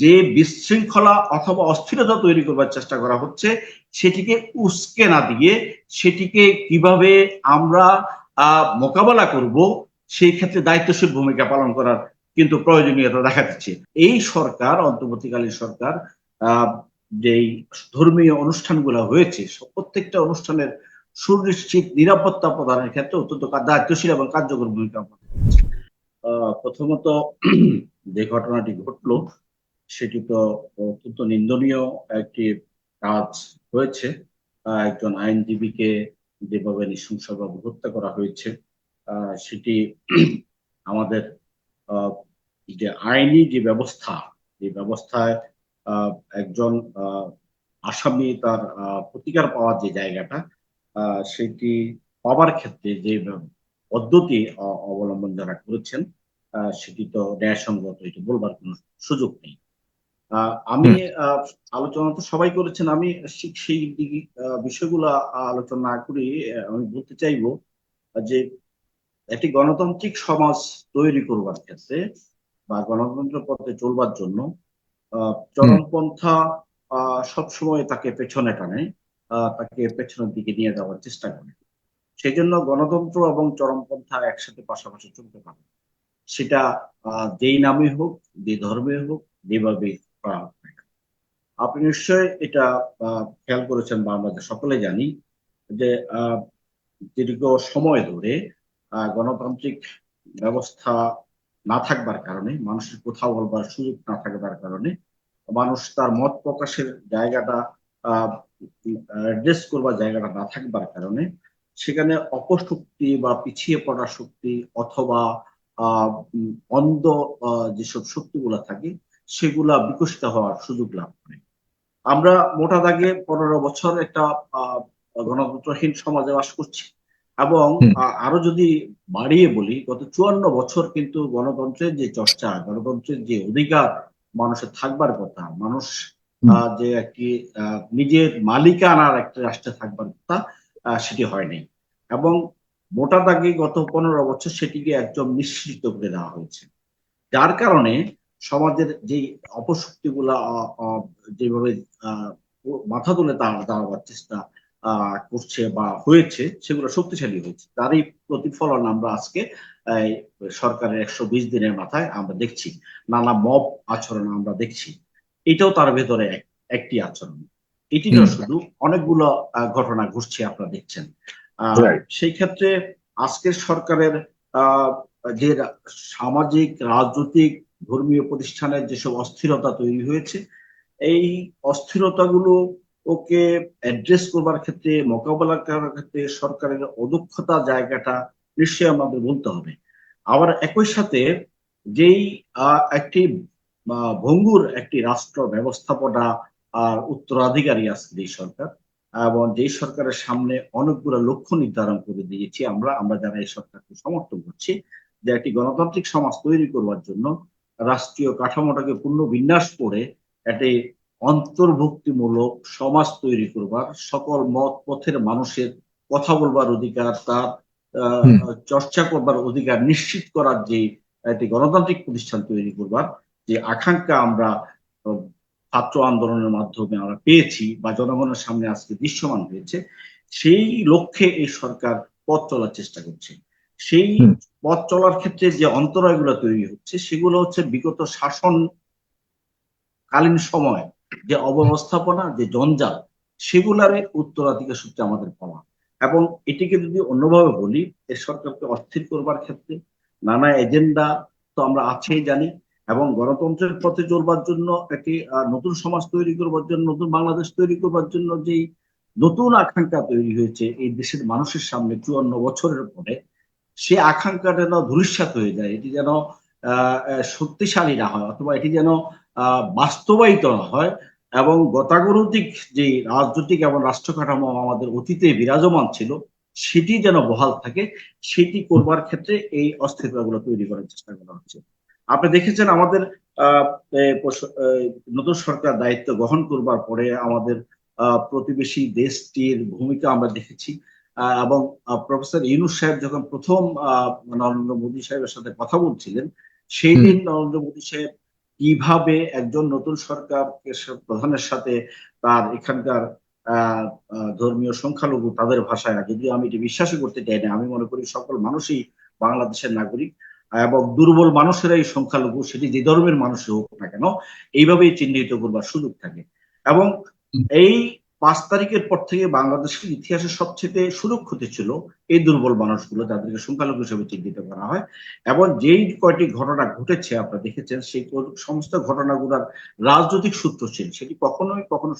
যে বিশৃঙ্খলা অথবা অস্থিরতা তৈরি করবার চেষ্টা করা হচ্ছে, সেটিকে উস্কে না দিয়ে সেটিকে কীভাবে আমরা মোকাবেলা করব, সেই ক্ষেত্রে দায়িত্বশীল ভূমিকা পালন করার কিন্তু প্রয়োজনীয়তা দেখা দিচ্ছে। এই সরকার, অন্তর্বর্তীকালীন সরকার যেই ধর্মীয় অনুষ্ঠানগুলো হয়েছে, প্রত্যেকটা অনুষ্ঠানের সুনিশ্চিত নিরাপত্তা প্রদানের ক্ষেত্রে অত্যন্ত দায়িত্বশীল এবং কার্যকর ভূমিকা প্রথমত যে ঘটনাটি ঘটলো সেটি তো অত্যন্ত নিন্দনীয় একটি কাজ হয়েছে। একজন আইনজীবীকে যেভাবে নৃশংসভাবে হত্যা করা হয়েছে সেটি আমাদের যে আইনি যে ব্যবস্থা, যে ব্যবস্থায় একজন আসামি তার প্রতিকার পাওয়ার যে জায়গাটা সেটি পাওয়ার ক্ষেত্রে যে পদ্ধতি অবলম্বন যারা করেছেন সেটি তো ন্যায়সঙ্গত এটি বলবার কোনো সুযোগ নেই। আমি আলোচনা তো সবাই করেছেন। আমি সেই বিষয়গুলো আলোচনা না করি আমি বলতে চাইব যে একটি গণতান্ত্রিক সমাজ তৈরি করবার ক্ষেত্রে বা গণতন্ত্র পথে চলবার জন্য চরমপন্থা সবসময় তাকে পেছনে টানে তাকে পেছনের দিকে নিয়ে যাওয়ার চেষ্টা করে। সেই জন্য গণতন্ত্র এবং চরমপন্থা একসাথে পাশাপাশি চলতে পারে। সেটা যেই নামে হোক যে ধর্মে হোক যেভাবে আপনি নিশ্চয় এটা খেয়াল করেছেন বা আমরা সকলে জানি যে দীর্ঘ সময় ধরে গণতান্ত্রিক ব্যবস্থা না থাকবার কারণে, মানুষের কোথাও বলবার সুযোগ না থাকবার কারণে, মানুষ তার মত প্রকাশের জায়গাটা অ্যাড্রেস করবার জায়গাটা না থাকবার কারণে, সেখানে অপশক্তি বা পিছিয়ে পড়া শক্তি অথবা অন্ধ যেসব শক্তিগুলা থাকে সেগুলা বিকশিত হওয়ার সুযোগ লাভ করে। আমরা মোটা দাগে পনেরো বছর একটা গণতন্ত্রহীন সমাজে বাস করছি এবং আরও যদি বাড়িয়ে বলি গত চুয়ান্ন বছর কিন্তু গণতন্ত্রের যে চর্চা গণতন্ত্রের যে অধিকার মানুষের থাকবার কথা মানুষ যে একটি নিজের মালিকানার একটা রাষ্ট্রে থাকবার কথা সেটি হয়নি। এবং মোটা দাগে গত পনেরো বছর সেটিকে একদম নিশ্চিত করে দেওয়া হয়েছে। যার কারণে সমাজের যে অপশক্তি গুলা যেভাবে মাথা তুলে দাঁড়াবার চেষ্টা করছে বা হয়েছে সেগুলো শক্তিশালী হয়েছে। তারই প্রতিফলন আমরা আজকে সরকারের একশো বিশ দিনের মাথায় আমরা দেখছি। নানা মব আচরণ আমরা দেখছি। এটাও তার ভেতরে একটি আচরণ। এটি না শুধু অনেকগুলো ঘটনা ঘটছে আপনারা দেখছেন। সেই ক্ষেত্রে আজকের সরকারের যে সামাজিক রাজনৈতিক ধর্মীয় প্রতিষ্ঠানের যেসব অস্থিরতা তৈরি হয়েছে, এই অস্থিরতাগুলো ওকে অ্যাড্রেস করবার ক্ষেত্রে, মোকাবেলা করার ক্ষেত্রে সরকারের অদক্ষতা জায়গাটা নিশ্চয়ই আমাদের বলতে হবে। আবার একই সাথে যেই একটি ভঙ্গুর একটি রাষ্ট্র ব্যবস্থাপনা আর উত্তরাধিকারী আছে এই সরকার, এবং যেই সরকারের সামনে অনেকগুলো লক্ষ্য নির্ধারণ করে দিয়েছি আমরা আমরা যারা এই সরকারকে সমর্থন করছি যে একটি গণতান্ত্রিক সমাজ তৈরি করবার জন্য রাষ্ট্রীয় কাঠামোটাকে পূর্ণ বিন্যাস করে একটি অন্তর্ভুক্তিমূলক সমাজ তৈরি করবার সকল মত পথের মানুষের কথা বলবার অধিকার তার চর্চা করবার অধিকার নিশ্চিত করার যে একটি গণতান্ত্রিক প্রতিষ্ঠান তৈরি করবার যে আকাঙ্ক্ষা আমরা ছাত্র আন্দোলনের মাধ্যমে আমরা পেয়েছি বা জনগণের সামনে আজকে দৃশ্যমান হয়েছে সেই লক্ষ্যে এই সরকার পথ চলার চেষ্টা করছে। সেই পথ চলার ক্ষেত্রে যে অন্তরায়গুলো তৈরি হচ্ছে সেগুলো হচ্ছে বিগত শাসন কালীন সময় যে অব্যবস্থাপনা যে জঞ্জাল সেগুলার উত্তরাধিকার সূত্রে আমাদের পাওয়া এবং এটিকে যদি অন্যভাবে বলি এ সরকারকে অস্থির করবার ক্ষেত্রে নানা এজেন্ডা তো আমরা আছেই জানি এবং গণতন্ত্রের পথে চলবার জন্য একটি নতুন সমাজ তৈরি করবার জন্য নতুন বাংলাদেশ তৈরি করবার জন্য যেই নতুন আকাঙ্ক্ষা তৈরি হয়েছে এই দেশের মানুষের সামনে চুয়ান্ন বছরের পরে সে আকাঙ্ক্ষা যেন ধূলিসাত হয়ে যায়, এটি যেন শক্তিশালী না হয়, অথবা এটি যেন বাস্তবায়িত না হয় এবং গতাগতিক যে রাজনৈতিক এবং রাষ্ট্র কাঠামো আমাদের অতীতে বিরাজমান ছিল, সেটি যেন বহাল থাকে, সেটি করবার ক্ষেত্রে এই অস্থিরতাগুলো তৈরি করার চেষ্টা করা হচ্ছে। আপনি দেখেছেন আমাদের নতুন সরকার দায়িত্ব গ্রহণ করবার পরে আমাদের প্রতিবেশী দেশটির ভূমিকা আমরা দেখেছি। এবং প্রফেসর ইউনুস সাহেব যখন প্রথম নরেন্দ্র মোদী সাহেবের সাথে কথা বলছিলেন সেই দিন নরেন্দ্র মোদী সাহেব কীভাবে একজন নতুন সরকার প্রধানের সাথে তার এখানকার ধর্মীয় সংখ্যালঘু তাদের ভাষায় যদিও আমি এটি বিশ্বাসই করতে চাই না আমি মনে করি সকল মানুষই বাংলাদেশের নাগরিক এবং দুর্বল মানুষেরাই সংখ্যালঘু সেটি যে ধর্মের মানুষই হোক না কেন এইভাবেই চিহ্নিত করবার সুযোগ থাকে। এবং এই পাঁচ তারিখের পর থেকে বাংলাদেশের ইতিহাসে সবচেয়ে সুরক্ষিত ছিল এই দুর্বল মানুষগুলো যাদেরকে সংখ্যালঘু হিসেবে চিহ্নিত করা হয়। এবং যেই কয়টি ঘটনা ঘটেছে আপনারা দেখেছেন, সেই সমস্ত ঘটনাগুলোর রাজনৈতিক সূত্র ছিল। সেটি কখনোই কখনো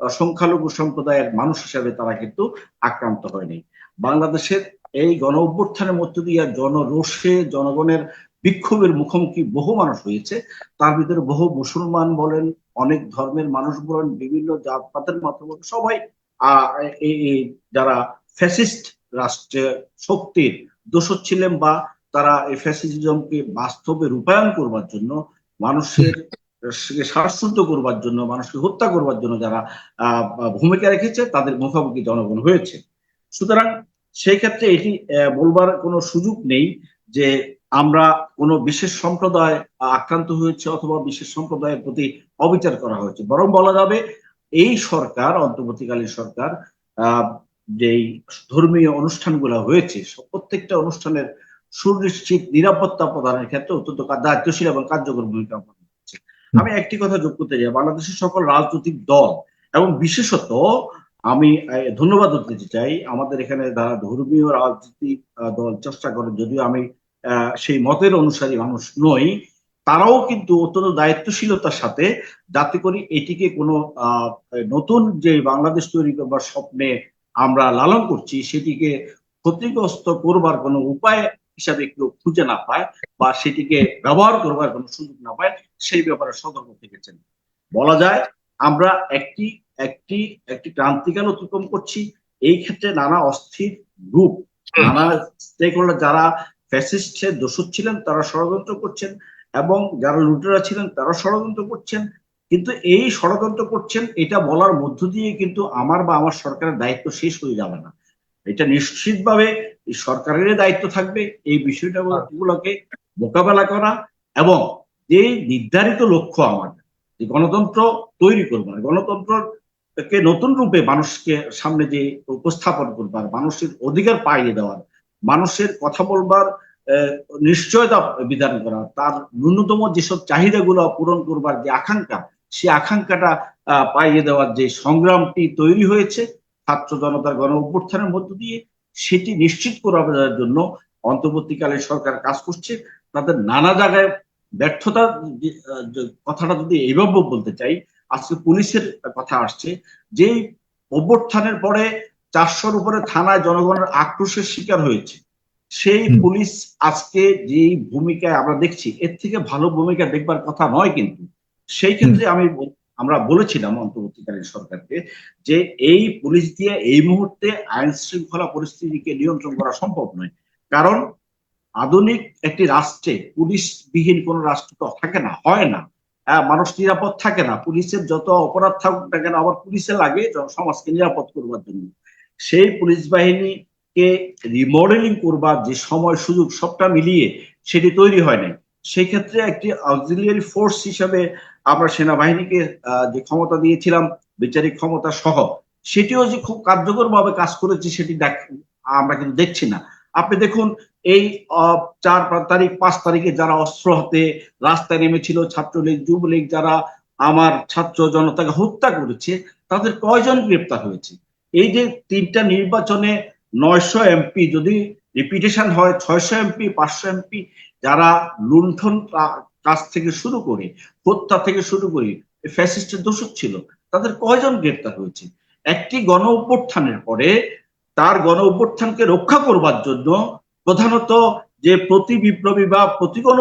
সংখ্যালঘু সম্প্রদায়ের মানুষ হিসাবে তারা কিন্তু আক্রান্ত হয়নি। বাংলাদেশের এই গণ অভ্যুত্থানের মধ্য দিয়ে জনরোষে জনগণের বিক্ষোভের মুখোমুখি বহু মানুষ হয়েছে। তার ভিতরে বহু মুসলমান বলেন, অনেক ধর্মের মানুষ বলেন, বিভিন্ন জাতপাতের মাধ্যমে সবাই যারা ফ্যাসিস্ট রাষ্ট্রের শক্তির দোষর ছিলেন বা তারা এই ফ্যাসিজমকে বাস্তবে রূপায়ণ করবার জন্য, মানুষের শ্বাসরুদ্ধ করবার জন্য, মানুষকে হত্যা করবার জন্য যারা ভূমিকা রেখেছে, তাদের মুখোমুখি জনগণ হয়েছে। সুতরাং সেই ক্ষেত্রে এটি বলবার কোনো সুযোগ নেই যে আমরা কোনো বিশেষ সম্প্রদায় আক্রান্ত হয়েছে অথবা বিশেষ সম্প্রদায়ের প্রতি অবিচার করা হয়েছে। বরং বলা যাবে এই সরকার অন্তর্বর্তীকালীন সরকার যেই ধর্মীয় অনুষ্ঠানগুলো হয়েছে প্রত্যেকটা অনুষ্ঠানের সুনিশ্চিত নিরাপত্তা প্রদানের ক্ষেত্রে অত্যন্ত দায়িত্বশীল এবং কার্যকর ভূমিকা পালন করছে। আমি একটি কথা যোগ করতে চাই। বাংলাদেশের সকল রাজনৈতিক দল এবং বিশেষত আমি ধন্যবাদ দিতে চাই। আমাদের এখানে যারা ধর্মীয় রাজনৈতিক দল চেষ্টা করে যদিও আমি সেই মতের অনুসারী মানুষ নই, তারাও কিন্তু অত্যন্ত দায়িত্বশীলতার সাথে যাতে করে এটিকে কোনো নতুন যে বাংলাদেশ তৈরি করবার স্বপ্নে আমরা লালন করছি, সেটিকে ক্ষতিগ্রস্ত করবার কোনো উপায় হিসাবে কেউ খুঁজে না পায় বা সেটিকে ব্যবহার করবার কোনো সুযোগ না পায়, সেই ব্যাপারে সতর্ক থেকেছেন। বলা যায়, আমরা একটি একটি একটি ক্রান্তিকাল অতিক্রম করছি, এই ক্ষেত্রে নানা অস্থির গ্রুপ নানা স্টেক হোল্ডার যারা ফ্যাসিস্টের দোষক ছিলেন, তারা ষড়যন্ত্র করছেন এবং যারা লুটেরা ছিলেন, তারা ষড়যন্ত্র করছেন। কিন্তু এই ষড়যন্ত্র করছেন, এটা বলার মধ্য দিয়ে কিন্তু আমার বা আমার সরকারের দায়িত্ব শেষ হয়ে যাবে না। এটা নিশ্চিতভাবে সরকারের দায়িত্ব থাকবে এই বিষয়টা মোকাবেলা করা এবং যে নির্ধারিত লক্ষ্য আমাদের যে গণতন্ত্র তৈরি করবার গণতন্ত্রকে নতুন রূপে মানুষকে সামনে যে উপস্থাপন করবার মানুষের অধিকার পাইয়ে দেওয়ার মানুষের কথা বলবার নিশ্চয়তা বিধান করা, তার ন্যূনতম যেসব চাহিদাগুলো পূরণ করবার যে আকাঙ্ক্ষা, সে আকাঙ্ক্ষাটা পাইয়ে দেওয়ার যে সংগ্রামটি তৈরি হয়েছে ছাত্র জনতার গণ অভ্যুত্থানের মধ্য দিয়ে, সেটি নিশ্চিত করার জন্য অন্তর্বর্তীকালে সরকার কাজ করছে। তাদের নানা জায়গায় ব্যর্থতা কথাটা যদি এইভাবে বলতে চাই, আজকে পুলিশের কথা আসছে, যে অভ্যুত্থানের পরে চারশোর উপরে থানায় জনগণের আক্রোশের শিকার হয়েছে। সেই পুলিশ আজকে যে ভূমিকায় আমরা দেখছি এর থেকে ভালো ভূমিকা দেখবার কথা নয় কিন্তু। সেই ক্ষেত্রে আমি আমরা বলেছিলাম অন্তর্বর্তীকালীন সরকারকে যে এই পুলিশ দিয়ে এই মুহূর্তে আইন শৃঙ্খলা পরিস্থিতিকে নিয়ন্ত্রণ করা সম্ভব নয়। কারণ আধুনিক একটি রাষ্ট্রে পুলিশ বিহীন কোন রাষ্ট্র তো থাকে না হয় না। মানুষ নিরাপদ থাকে না। পুলিশের যত অপরাধ থাকুক না কেন আবার পুলিশে লাগে সমাজকে নিরাপদ করবার জন্য। সেই পুলিশ বাহিনীকে রিমডেলিং করবার যে সময় সুযোগ সবটা মিলিয়ে সেটি তৈরি হয় নাই। সেই ক্ষেত্রে একটি অক্সিলিয়ারি ফোর্স হিসাবে আমরা সেনাবাহিনীকে যে ক্ষমতা দিয়েছিলাম, বিচারিক ক্ষমতা সহ, সেটিও যে খুব কার্যকর ভাবে কাজ করেছে সেটি আমরা কিন্তু দেখছি না। আপনি দেখুন, এই চার তারিখ, পাঁচ তারিখে যারা অস্ত্র হাতে রাস্তায় নেমেছিল, ছাত্রলীগ, যুবলীগ যারা আমার ছাত্র জনতাকে হত্যা করেছে, তাদের কয়জন গ্রেপ্তার হয়েছে? এই যে তিনটা নির্বাচনে নয়শো এমপি যদি রিপিটেশন হয় ছয়শো এমপি পাঁচশো এমপি যারা লুণ্ঠন কাজ থেকে শুরু করে, হত্যা থেকে শুরু করে ফ্যাসিস্টের দোষক ছিল, তাদের কয়জন গ্রেপ্তার হয়েছে? একটি গণ অভ্যুত্থানের পরে তার গণ অভ্যুত্থানকে রক্ষা করবার জন্য প্রধানত যে প্রতি বিপ্লবী বা প্রতি গণ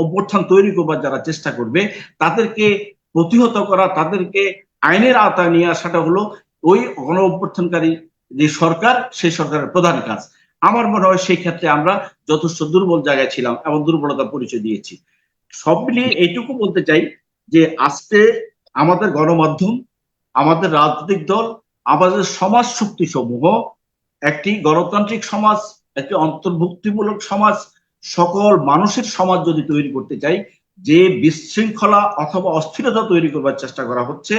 অভ্যুত্থান তৈরি করবার যারা চেষ্টা করবে, তাদেরকে প্রতিহত করা, তাদেরকে আইনের আওতায় নিয়ে আসাটা হলো ওই গণ অভ্যুত্থানকারী যে সরকার, সেই সরকারের প্রধান কাজ। আমার মনে হয় সেই ক্ষেত্রে আমরা যথেষ্ট দুর্বল জায়গায় ছিলাম এবং দুর্বলতা পরিচয় দিয়েছি। সব মিলিয়ে এইটুকু বলতে চাই যে আজকে আমাদের গণমাধ্যম, আমাদের রাজনৈতিক দল, আমাদের সমাজ শক্তি সমূহ একটি গণতান্ত্রিক সমাজ, একটি অন্তর্ভুক্তিমূলক সমাজ, সকল মানুষের সমাজ যদি তৈরি করতে চাই যে বিশৃঙ্খলা অথবা অস্থিরতা তৈরি করবার চেষ্টা করা হচ্ছে,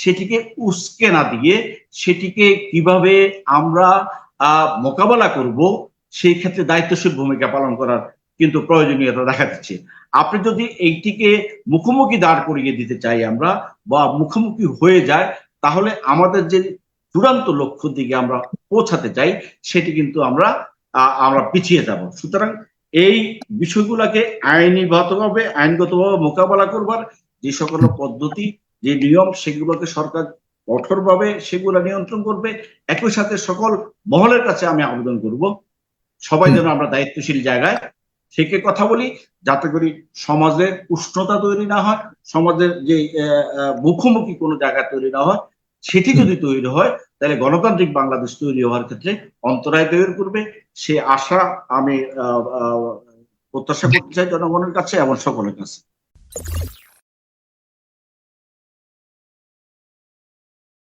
সেটিকে উস্কে না দিয়ে সেটিকে কীভাবে আমরা মোকাবেলা করব, সেই ক্ষেত্রে দায়িত্বশীল ভূমিকা পালন করার কিন্তু প্রয়োজনীয়তা দেখা দিচ্ছে আপনি যদি এইটিকে মুখোমুখি দাঁড় করিয়ে দিতে চাই আমরা বা মুখোমুখি হয়ে যায়, তাহলে আমাদের যে চূড়ান্ত লক্ষ্য দিকে আমরা পৌঁছাতে চাই, সেটি কিন্তু আমরা আমরা পিছিয়ে যাব। সুতরাং এই বিষয়গুলোকে আইনিগতভাবে, আইনগতভাবে মোকাবেলা করবার যে সকল পদ্ধতি, যে নিয়ম, সেগুলোকে সরকার কঠোরভাবে সেগুলো নিয়ন্ত্রণ করবে। একই সাথে সকল মহলের কাছে আমি আবেদন করব। সবাই যেন আমরা দায়িত্বশীল জায়গায় থেকে কথা বলি, যাতে করে সমাজের উষ্ণতা তৈরি না হয়, সমাজের যে মুখোমুখি কোনো জায়গা তৈরি না হয়। সেটি যদি তৈরি হয় তাহলে গণতান্ত্রিক বাংলাদেশ তৈরি হওয়ার ক্ষেত্রে অন্তরায় তৈরি করবে। সে আশা আমি আহ, আহ, প্রত্যাশা করতে চাই জনগণের কাছে এবং সকলের কাছে।